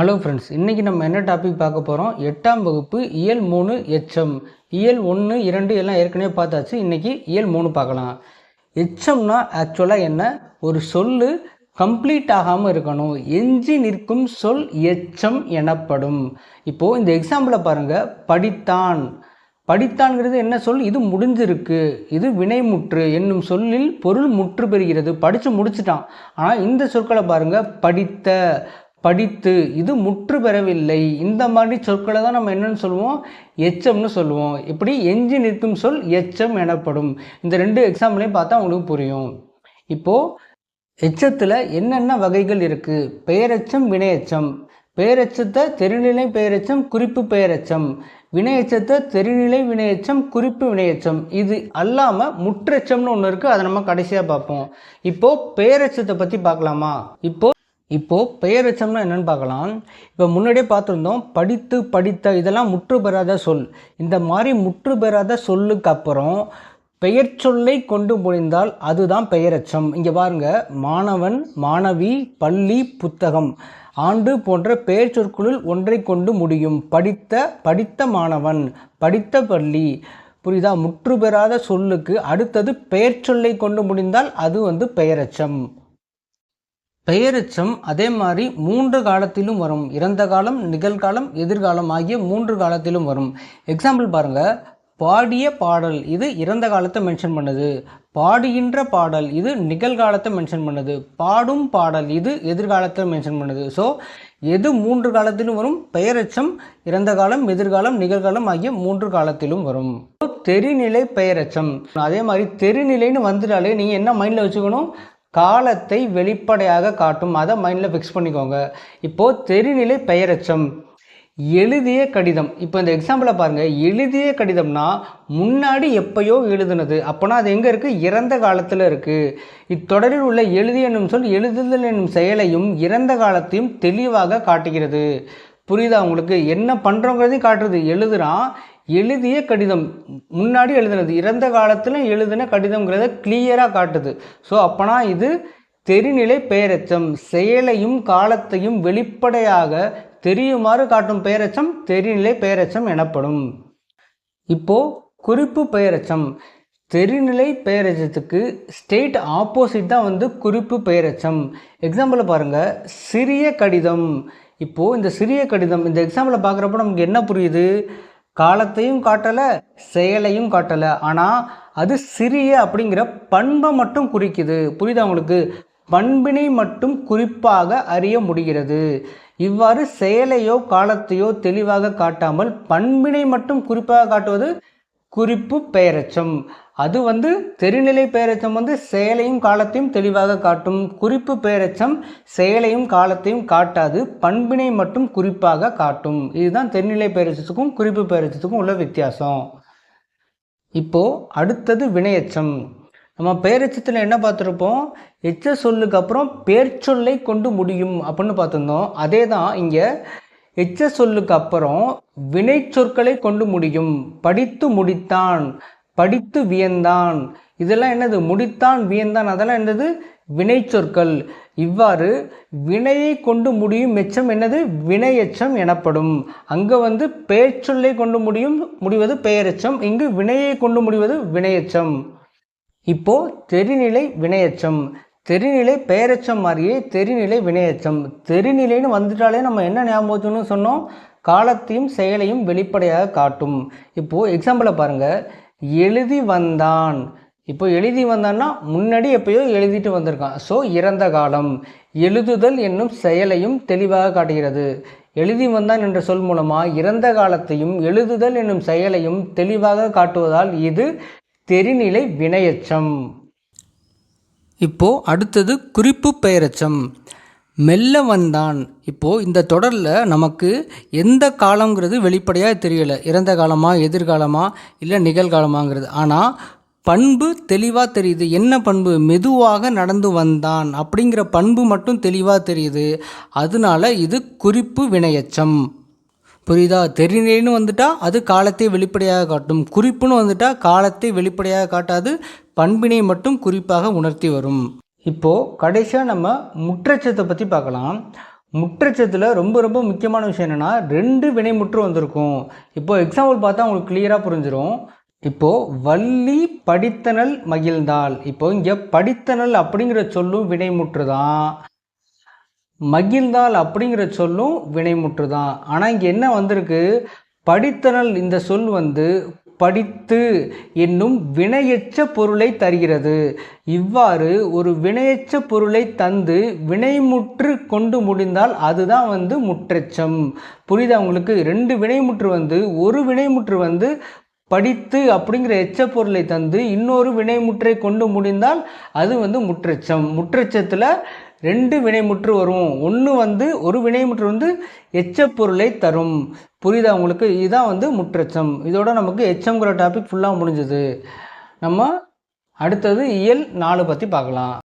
Hello friends இன்றைக்கி நம்ம என்ன டாபிக் பார்க்க போகிறோம் எட்டாம் வகுப்பு இயல் மூணு எச்சம். இயல் ஒன்று இரண்டு எல்லாம் ஏற்கனவே பார்த்தாச்சு. இன்றைக்கி இயல் மூணு பார்க்கலாம். எச்சம்னா ஆக்சுவலாக என்ன? ஒரு சொல் கம்ப்ளீட் ஆகாமல் இருக்கணும். எஞ்சி நிற்கும் சொல் எச்சம் எனப்படும். இப்போது இந்த எக்ஸாம்பிளை பாருங்கள் படித்தான். படித்தான்கிறது என்ன சொல்? இது முடிஞ்சிருக்கு. இது வினைமுற்று என்னும் சொல்லில் பொருள் முற்று பெறுகிறது. படித்து முடிச்சிட்டான். ஆனால் இந்த சொற்களை பாருங்கள் படித்த. படித்து இது முற்று பெறவில்லை. இந்த மாதிரி சொற்களை தான் நம்ம என்னன்னு சொல்லுவோம்? எச்சம்னு சொல்லுவோம். இப்படி எஞ்சி நிற்கும் சொல் எச்சம் எனப்படும். இந்த ரெண்டு எக்ஸாம்பிளையும் பார்த்தா உங்களுக்கு புரியும். இப்போது எச்சத்தில் என்னென்ன வகைகள் இருக்குது பெயரெச்சம் வினையச்சம். பெயரெச்சத்தை தெருநிலை பெயரெச்சம் குறிப்பு பெயரெச்சம். வினையச்சத்தை தெருநிலை வினையச்சம் குறிப்பு வினையச்சம். இது அல்லாமல் முற்றெச்சம்னு ஒன்று இருக்குது அதை நம்ம கடைசியாக பார்ப்போம். இப்போது பெயரெச்சத்தை பற்றி பார்க்கலாமா? இப்போது இப்போது பெயரெச்சம்னா என்னென்னு பார்க்கலாம். இப்போ முன்னாடியே பார்த்துருந்தோம் படித்து படித்த இதெல்லாம் முற்று பெறாத சொல். இந்த மாதிரி முற்று பெறாத சொல்லுக்கு அப்புறம் பெயர் சொல்லை கொண்டு முடிந்தால் அதுதான் பெயரச்சம். இங்கே பாருங்க மாணவன் மாணவி பள்ளி புத்தகம் ஆண்டு போன்ற பெயர் சொற்களுள் ஒன்றை கொண்டு முடியும். படித்த படித்த மாணவன் படித்த பள்ளி. புரியுதா? முற்று பெறாத சொல்லுக்கு அடுத்தது பெயர் சொல்லை கொண்டு முடிந்தால் அது வந்து பெயரச்சம். பெயரெச்சம் அதே மாதிரி மூன்று காலத்திலும் வரும். இறந்த காலம் நிகழ்காலம் எதிர்காலம் ஆகிய மூன்று காலத்திலும் வரும். எக்ஸாம்பிள் பாருங்கள் பாடிய பாடல் இது இறந்த காலத்தை மென்ஷன் பண்ணுது. பாடுகின்ற பாடல் இது நிகழ்காலத்தை மென்ஷன் பண்ணுது. பாடும் பாடல் இது எதிர்காலத்தை மென்ஷன் பண்ணுது. ஸோ எது மூன்று காலத்திலும் வரும்? பெயரெச்சம் இறந்த காலம் எதிர்காலம் நிகழ்காலம் ஆகிய மூன்று காலத்திலும் வரும். தெரிநிலை பெயரெச்சம். அதே மாதிரி தெரிநிலைன்னு வந்துட்டாலே நீங்கள் என்ன மைண்டில் வச்சுக்கணும்? காலத்தை வெளிப்படையாக காட்டும். அதை மைண்டில் ஃபிக்ஸ் பண்ணிக்கோங்க. இப்போது தெரிநிலை பெயரச்சம். எழுதிய கடிதம். இப்போ இந்த எக்ஸாம்பிளை பாருங்கள் எழுதிய கடிதம்னா முன்னாடி எப்பயோ எழுதுனது. அப்போனா அது எங்கே இருக்குது இறந்த காலத்தில் இருக்குது இத்தொடரில் உள்ள எழுதி என்னும் சொல் எழுதுதல் என்னும் செயலையும் இறந்த காலத்தையும் தெளிவாக காட்டுகிறது. புரியுதா உங்களுக்கு? என்ன பண்ணுறோங்கிறதையும் காட்டுறது. எழுதுறான் எழுதிய கடிதம். முன்னாடி எழுதுனது. இறந்த காலத்தில் எழுதின கடிதங்கிறத கிளியராக காட்டுது. ஸோ அப்போனா இது தெரிநிலை பெயரச்சம் செயலையும் காலத்தையும் வெளிப்படையாக தெரியுமாறு காட்டும் பெயரச்சம் தெரிநிலை பெயரச்சம் எனப்படும். இப்போது குறிப்பு பெயரச்சம் தெரிநிலை பெயரச்சத்துக்கு ஸ்டேட் ஆப்போசிட் தான் வந்து குறிப்பு பெயரச்சம் எக்ஸாம்பிளை பாருங்கள் சிறிய கடிதம். இப்போது இந்த சிறிய கடிதம் இந்த எக்ஸாம்பிளை பார்க்குறப்ப நமக்கு என்ன புரியுது? காலத்தையும் காட்டலை செயலையும் காட்டலை. ஆனால் அது சிறிய அப்படிங்கிற பண்பை மட்டும் குறிக்குது. புரியுதா உங்களுக்கு? பண்பினை மட்டும் குறிப்பாக அறிய முடிகிறது. இவ்வாறு செயலையோ காலத்தையோ தெளிவாக காட்டாமல் பண்பினை மட்டும் குறிப்பாக காட்டுவது குறிப்பு பெயரச்சம் அது வந்து தெரிநிலை பெயரச்சம் வந்து செயலையும் காலத்தையும் தெளிவாக காட்டும். குறிப்பு பெயரச்சம் செயலையும் காலத்தையும் காட்டாது பண்பினை மட்டும் குறிப்பாக காட்டும். இதுதான் தெரிநிலை பெயரச்சத்துக்கும் குறிப்பு பெயரச்சத்துக்கும் உள்ள வித்தியாசம். இப்போது அடுத்தது வினையச்சம். நம்ம பெயரெச்சத்தில் என்ன பார்த்துருப்போம்? எச்ச சொல்லுக்கு அப்புறம் பேர் சொல்லை கொண்டு முடியும் அப்படின்னு பார்த்துருந்தோம். அதே தான் இங்கே எச்ச சொல்லுக்கு அப்புறம் வினை சொற்களை கொண்டு முடியும். படித்து முடித்தான். படித்து வியந்தான். இதெல்லாம் என்னது? முடித்தான் வியந்தான். அதெல்லாம் என்னது? வினை சொற்கள் இவ்வாறு வினையை கொண்டு முடியும் எச்சம் என்னது? வினையச்சம் எனப்படும். அங்கே வந்து பெயர்ச்சொல்லை கொண்டு முடியும் முடிவது பெயரெச்சம். இங்கு வினையை கொண்டு முடிவது வினையச்சம். இப்போ தெரிநிலை வினையச்சம். தெரிநிலை பெயரச்சம் மாதிரியே தெரிநிலை வினையச்சம். தெரிநிலைன்னு வந்துட்டாலே நம்ம என்ன ஞாபகத்துன்னு சொன்னோம்? காலத்தையும் செயலையும் வெளிப்படையாக காட்டும். இப்போது எக்ஸாம்பிளை பாருங்கள் எழுதி வந்தான். இப்போ எழுதி வந்தான்னா முன்னாடி எப்பயோ எழுதிட்டு வந்திருக்கான். ஸோ இறந்த காலம். எழுதுதல் என்னும் செயலையும் தெளிவாக காட்டுகிறது. எழுதி வந்தான் என்ற சொல் மூலமாக இறந்த காலத்தையும் எழுதுதல் என்னும் செயலையும் தெளிவாக காட்டுவதால் இது தெரிநிலை வினையச்சம். இப்போது அடுத்தது குறிப்பு பெயரச்சம். மெல்ல வந்தான். இப்போது இந்த தொடரில் நமக்கு எந்த காலங்கிறது வெளிப்படையாக தெரியலை. இறந்த காலமா எதிர்காலமா இல்லை நிகழ்காலமாங்கிறது. ஆனால் பண்பு தெளிவாக தெரியுது. என்ன பண்பு? மெதுவாக நடந்து வந்தான். அப்படிங்கிற பண்பு மட்டும் தெளிவாக தெரியுது. அதனால இது குறிப்பு வினையச்சம். புரியுதா? தெரிநிலைன்னு வந்துட்டால் அது காலத்தை வெளிப்படையாக காட்டும். குறிப்புன்னு வந்துட்டால் காலத்தை வெளிப்படையாக காட்டாது பண்பினை மட்டும் குறிப்பாக உணர்த்தி வரும். இப்போது கடைசியாக நம்ம முற்றச்சத்தை பற்றி பார்க்கலாம். முற்றச்சத்தில் ரொம்ப ரொம்ப முக்கியமான விஷயம் என்னென்னா ரெண்டு வினைமுற்று வந்திருக்கும். இப்போது எக்ஸாம்பிள் பார்த்தா உங்களுக்கு கிளியராக புரிஞ்சிடும் இப்போது வள்ளி படித்தனல் மகிழ்ந்தாள் இப்போ இங்கே படித்தனல் அப்படிங்கிற சொல்லும் வினைமுற்று தான். மகிழ்ந்தால் அப்படிங்கிற சொல்லும் வினைமுற்று தான் ஆனால் இங்கே என்ன வந்திருக்கு? படித்தனல் இந்த சொல் வந்து படித்து என்னும் வினையற்ற பொருளை தருகிறது. இவ்வாறு ஒரு வினையற்ற பொருளை தந்து வினைமுற்று கொண்டு முடிந்தால் அதுதான் வந்து முற்றச்சம். புரியுதா உங்களுக்கு? ரெண்டு வினைமுற்று வந்து ஒரு வினைமுற்று வந்து படித்து அப்படிங்கிற எச்ச பொருளை தந்து இன்னொரு வினைமுற்றை கொண்டு முடிந்தால் அது வந்து முற்றச்சம். முற்றச்சத்தில் ரெண்டு வினைமுற்று வரும் ஒன்று வந்து ஒரு வினைமுற்று வந்து எச்ச பொருளை தரும். புரியுதா உங்களுக்கு? இதுதான் வந்து முற்றச்சம். இதோட நமக்கு எச்சம்ங்கிற டாபிக் ஃபுல்லாக முடிஞ்சது. நம்ம அடுத்தது இயல் நாலு பற்றி பார்க்கலாம்.